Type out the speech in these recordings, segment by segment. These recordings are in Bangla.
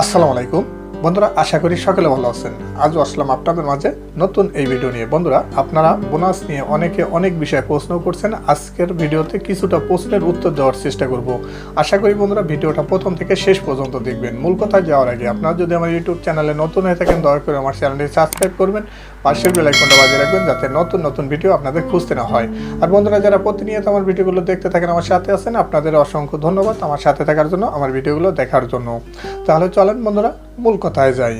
আসসালামু আলাইকুম। বন্ধুরা, আশা করি সকলে ভালো আছেন। আজও আসলাম আপনাদের মাঝে নতুন এই ভিডিও নিয়ে। বন্ধুরা, আপনারা বোনাস নিয়ে অনেকে অনেক বিষয়ে প্রশ্ন করছেন। আজকের ভিডিওতে কিছুটা প্রশ্নের উত্তর দেওয়ার চেষ্টা করব। আশা করি বন্ধুরা, ভিডিওটা প্রথম থেকে শেষ পর্যন্ত দেখবেন। মূল কথায় যাওয়ার আগে আপনারা যদি আমার ইউটিউব চ্যানেলে নতুন হয়ে থাকেন, দয়া করে আমার চ্যানেলটি সাবস্ক্রাইব করবেন। পাশের বেলাইকনটা বাজিয়ে রাখবেন যাতে নতুন নতুন ভিডিও আপনাদের খুঁজতে না হয়। আর বন্ধুরা, যারা প্রতিনিয়ত আমার ভিডিওগুলো দেখতে থাকেন, আমার সাথে আছেন, আপনাদের অসংখ্য ধন্যবাদ আমার সাথে থাকার জন্য, আমার ভিডিওগুলো দেখার জন্য। তাহলে চলেন বন্ধুরা, মূল কথায় যাই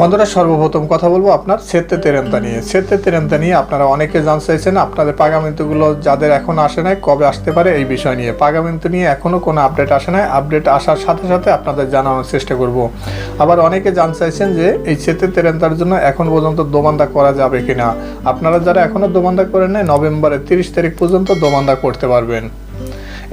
বন্ধুরা, সর্বপ্রথম কথা বলব আপনার সেতে তেরেন্তা নিয়ে। সেতে তেরেন্তা নিয়ে আপনারা অনেকে জানতে চাইছেন আপনাদের পাগামিন্তুগুলো যাদের এখন আসে নাই, কবে আসতে পারে এই বিষয় নিয়ে। পাগামিন্তু নিয়ে এখনও কোনো আপডেট আসে নাই। আপডেট আসার সাথে সাথে আপনাদের জানানোর চেষ্টা করব। আবার অনেকে জানতে চাইছেন যে এই সেতে তেরেন্তার জন্য এখন পর্যন্ত দোমান্দা করা যাবে কিনা। আপনারা যারা এখনও দোমান্দা করেন নাই, নভেম্বরের তিরিশ তারিখ পর্যন্ত দোমান্দা করতে পারবেন।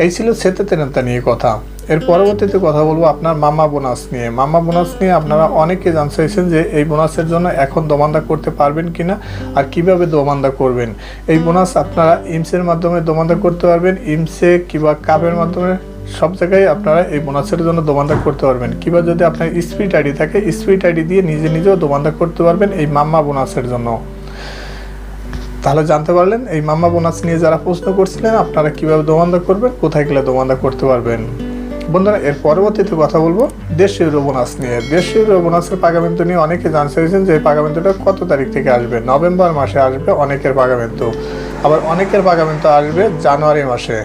এই ছিল সেতে তেরেন্তা নিয়ে কথা। এর পরবর্তীতে কথা বলব আপনার মামা বোনাস নিয়ে। মামা বোনাস নিয়ে আপনারা অনেকে জানতে চাইছেন যে এই বোনাসের জন্য এখন দোমান্দা করতে পারবেন কি না আর কীভাবে দোমান্দা করবেন। এই বোনাস আপনারা ইমসের মাধ্যমে দোমান্দা করতে পারবেন। ইমসে কিংবা কাপের মাধ্যমে সব জায়গায় আপনারা এই বোনাসের জন্য দোমান্দা করতে পারবেন। কিংবা যদি আপনার স্পিড আইডি থাকে, স্পিড আইডি দিয়ে নিজে নিজেও দোমান্দা করতে পারবেন এই মাম্মা বোনাসের জন্য। তাহলে জানতে পারলেন, এই মাম্মা বোনাস নিয়ে যারা প্রশ্ন করছিলেন, আপনারা কীভাবে দোমান্দা করবেন, কোথায় গেলে দোমান্দা করতে পারবেন? বন্ধুরা, এর পরবর্তীতে কথা বলব দেশীয় বোনাস নিয়ে। দেশীয় বোনাসের পাগামেন্টু নিয়ে অনেকে জানতে চাইছেন যে এই পাগামেন্টুটা কত তারিখ থেকে আসবে? নভেম্বর মাসে আসবে অনেকের পাগামেন্টু আবার অনেকের পাগামেন্টু আসবে জানুয়ারি মাসে।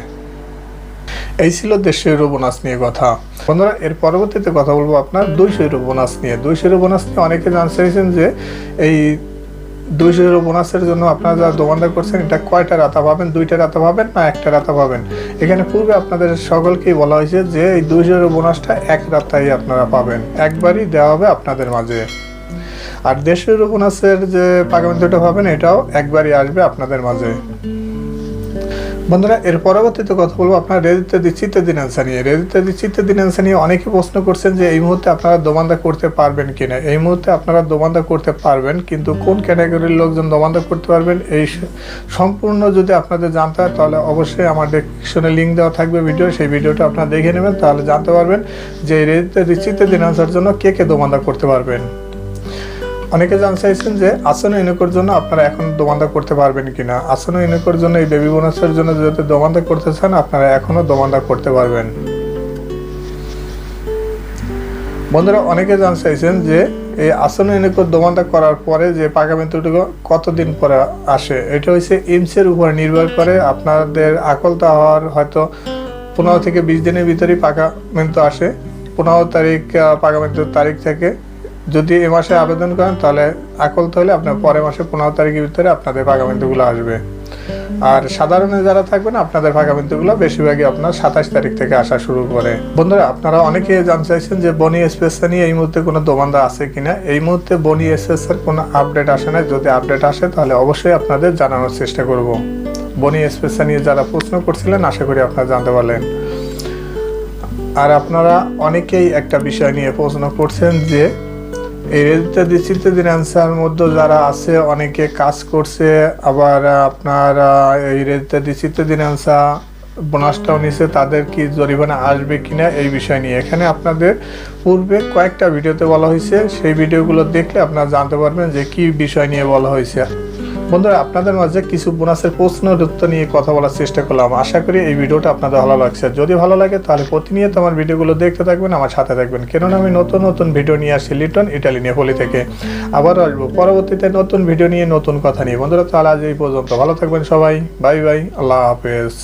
এই ছিল দেড়শো ইউরো বোনাস নিয়ে কথা। বন্ধুরা, এর পরবর্তীতে কথা বলব আপনার দুইশো ইউরো বোনাস নিয়ে। দুইশো ইউরো বোনাস নিয়ে অনেকে জানতে চাইছেন যে এই দুইশো বোনাসের জন্য আপনারা যারা দোকানদার করছেন, এটা কয়টা রাতা পাবেন? দুইটা রাতা পাবেন না একটা রাতা পাবেন? এখানে পূর্বে আপনাদের সকলকেই বলা হয়েছে যে এই দুইশো বোনাসটা এক রাতাই আপনারা পাবেন। একবারই দেওয়া হবে আপনাদের মাঝে। আর দেশের উপন্যাসের যে পাগামেন্টটা পাবেন, এটাও একবারই আসবে আপনাদের মাঝে। বন্ধুরা, এর পরবর্তীতে কথা বলব আপনার রেজিতে দিচ্ছিতে দিন অ্যান্সার নিয়ে। রেজিতে দিচ্ছিতে দিন অ্যান্সার নিয়ে অনেকে প্রশ্ন করছেন যে এই মুহূর্তে আপনারা দোমান্দা করতে পারবেন কিনা। এই মুহূর্তে আপনারা দোমান্দা করতে পারবেন, কিন্তু কোন ক্যাটাগরির লোকজন দোমান্দা করতে পারবেন, এই সম্পূর্ণ যদি আপনাদের জানতে হয়, তাহলে অবশ্যই আমার ডেসক্রিপশনে লিঙ্ক দেওয়া থাকবে ভিডিও সেই ভিডিওটা আপনারা দেখে নেবেন, তাহলে জানতে পারবেন যে এই রেজিতে দিচ্ছিতে দিন অ্যান্সার জন্য কে কে দোমান্দা করতে পারবেন। অনেকে জানতে চাইছেন যে আসন্ন ইউনিকোর জন্য আপনারা এখন দোমান্দা করতে পারবেন কিনা? আসন্ন ইউনিকোর জন্য এই বেবি বোনাসের জন্য যদি দোমান্দা করতে চান, আপনারা এখনও দোমান্দা করতে পারবেন। বন্ধুরা, অনেকে জানতে চাইছেন যে এই আসন্ন ইউনিকোর দোমান্দা করার পরে যে পাকা পাকামেন্টুটুকু কতদিন পরে আসে? এটা হচ্ছে ইমসের উপর নির্ভর করে আপনাদের আকলতা হওয়ার হয়তো পনেরো থেকে বিশ দিনের ভিতরেই পাকামেন্টু আসে। পনেরো তারিখ পাকা পাকামেন্টুর তারিখ থেকে যদি এ মাসে আবেদন করেন, তাহলে আকল হলে আপনার পরের মাসে পনেরো তারিখের ভিতরে আপনাদের পাগামিন্তুগুলো আসবে। আর সাধারণে যারা থাকবেন, আপনাদের পাগামিন্তুগুলো বেশিরভাগই আপনার সাতাশ তারিখ থেকে আসা শুরু করে। বন্ধুরা, আপনারা অনেকে জানতে চাইছেন যে বনি এক্সপ্রেসটা নিয়ে এই মুহূর্তে কোনো দোমান্দা আছে কিনা? এই মুহূর্তে বনি এক্সপ্রেসের কোনো আপডেট আসে না যদি আপডেট আসে, তাহলে অবশ্যই আপনাদের জানানোর চেষ্টা করব। বনি এক্সপ্রেসটা নিয়ে যারা প্রশ্ন করছিলেন, আশা করি আপনারা জানতে পারলেন। আর আপনারা অনেকেই একটা বিষয় নিয়ে প্রশ্ন করছেন যে এই রেজিস্টার দিচ্ছিতে দিন অ্যান্সার মধ্যে যারা আছে, অনেকে কাজ করছে, আবার আপনার এই রেজিস্টার অ্যান্সার বোনাসটাও নিছে, তাদের কি জরিমানা আসবে কিনা এই বিষয় নিয়ে। এখানে আপনাদের পূর্বে কয়েকটা ভিডিওতে বলা হয়েছে, সেই ভিডিওগুলো দেখলে আপনারা জানতে পারবেন যে কি বিষয় নিয়ে বলা হয়েছে। বন্ধুরা, আপনাদের মাঝে কিছু বোনাসের প্রশ্নের উত্তর নিয়ে কথা বলার চেষ্টা করলাম। আশা করি এই ভিডিওটা আপনাদের ভালো লাগছে। যদি ভালো লাগে, তাহলে প্রতিনিয়ত আমার ভিডিওগুলো দেখতে থাকবেন, আমার সাথে থাকবেন। কেননা আমি নতুন নতুন ভিডিও নিয়ে আসি লিটন ইটালি নেপোলি থেকে। আবার আসব পরবর্তীতে নতুন ভিডিও নিয়ে, নতুন কথা নিয়ে। বন্ধুরা, তাহলে আজ এই পর্যন্ত। ভালো থাকবেন সবাই। বাই বাই আল্লাহ হাফেজ।